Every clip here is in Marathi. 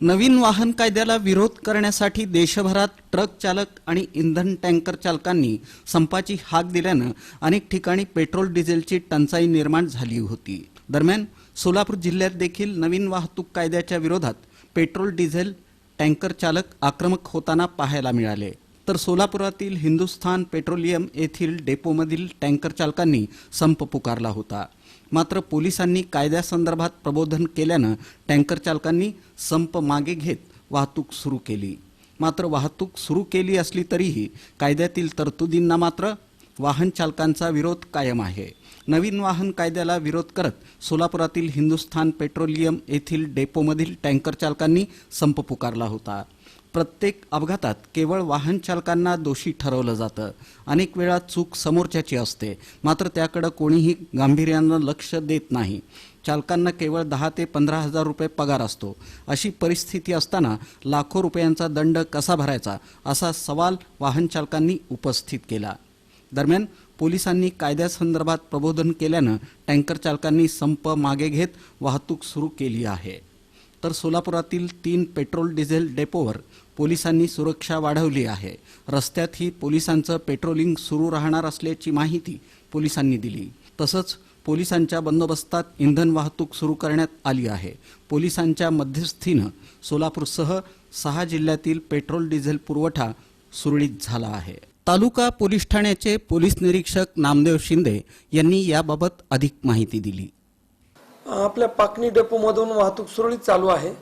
नवीन वाहन कायद्याला विरोध करण्यासाठी देशभरात ट्रक चालक आणि इंधन टँकर चालकांनी संपाची हाक दिल्यानं अनेक ठिकाणी पेट्रोल डिझेलची टंचाई निर्माण झाली होती. दरम्यान सोलापूर जिल्ह्यात देखील नवीन वाहतूक कायद्याच्या विरोधात पेट्रोल डिझेल टँकर चालक आक्रमक होताना पाहायला मिळाले. तर सोलापुरातील हिंदुस्थान पेट्रोलियम येथील डेपोमधील टँकर चालकांनी संप पुकारला होता. मात्र पोलिसांनी कायद्यासंदर्भात प्रबोधन केल्यानं टँकर चालकांनी संप मागे घेत वाहतूक सुरू केली. मात्र वाहतूक सुरू केली असली तरीही कायद्यातील तरतुदींना मात्र वाहन चालकांचा विरोध कायम आहे. नवीन वाहन कायद्याला विरोध करत सोलापुरातील हिंदुस्थान पेट्रोलियम येथील डेपोमधील टँकर चालकांनी संप पुकारला होता. प्रत्येक अपघातात केवळ वाहन चालकांना दोषी ठरवलं जातं. अनेक वेळा चूक समोरच्याची असते. मात्र त्याकडं कोणीही गांभीर्यानं लक्ष देत नाही. चालकांना केवळ दहा ते पंधरा हजार रुपये पगार असतो. अशी परिस्थिती असताना लाखो रुपयांचा दंड कसा भरायचा? असा सवाल वाहन चालकांनी उपस्थित केला. दरम्यान पोलिसांनी कायद्यासंदर्भात प्रबोधन केल्यानं टँकर चालकांनी संप मागे घेत वाहतूक सुरू केली आहे. तर सोलापुरातील तीन पेट्रोल डिझेल डेपोवर पोलिसांनी सुरक्षा वाढवली आहे. रस्त्यातही पोलिसांचं पेट्रोलिंग सुरू राहणार असल्याची माहिती पोलिसांनी दिली. तसंच पोलिसांच्या बंदोबस्तात इंधन वाहतूक सुरू करण्यात आली आहे. पोलिसांच्या मध्यस्थीनं सोलापूरसह सहा जिल्ह्यातील पेट्रोल डिझेल पुरवठा सुरळीत झाला आहे. तालुका पोलीस ठाण्याचे पोलीस निरीक्षक नामदेव शिंदे यांनी याबाबत अधिक माहिती दिली. आपल्या पाकणी डेपोमधून वाहतूक सुरळीत चालू आहे.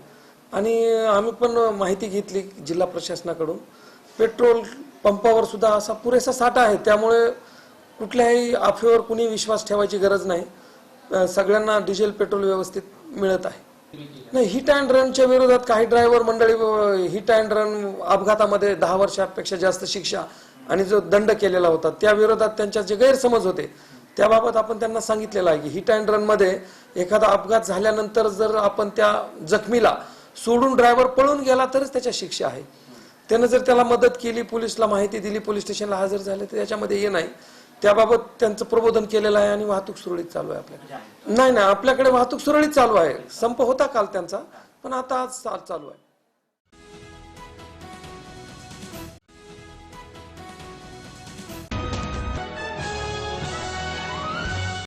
आणि आम्ही पण माहिती घेतली जिल्हा प्रशासनाकडून. पेट्रोल पंपावर सुद्धा असा पुरेसा साठा आहे. त्यामुळे कुठल्याही अफवेवर कुणी विश्वास ठेवायची गरज नाही. सगळ्यांना डिझेल पेट्रोल व्यवस्थित मिळत आहे. नाही हिट अँड रनच्या विरोधात काही ड्रायव्हर मंडळी हिट अँड रन अपघातामध्ये दहा वर्षापेक्षा जास्त शिक्षा आणि जो दंड केलेला होता त्या विरोधात त्यांच्या जे गैरसमज होते त्याबाबत आपण त्यांना सांगितलेलं आहे की हिट अँड रनमध्ये एखादा अपघात झाल्यानंतर जर आपण त्या जखमीला सोडून ड्रायव्हर पळून गेला तरच त्याच्या शिक्षा आहे. त्यानं जर त्याला मदत केली पोलिसला माहिती दिली पोलीस स्टेशनला हजर झाले तर त्याच्यामध्ये हे नाही. त्याबाबत त्यांचं प्रबोधन केलेलं आहे आणि वाहतूक सुरळीत चालू आहे आपल्याकडे. नाही नाही आपल्याकडे वाहतूक सुरळीत चालू आहे. संप होता काल त्यांचा पण आता आज चालू आहे.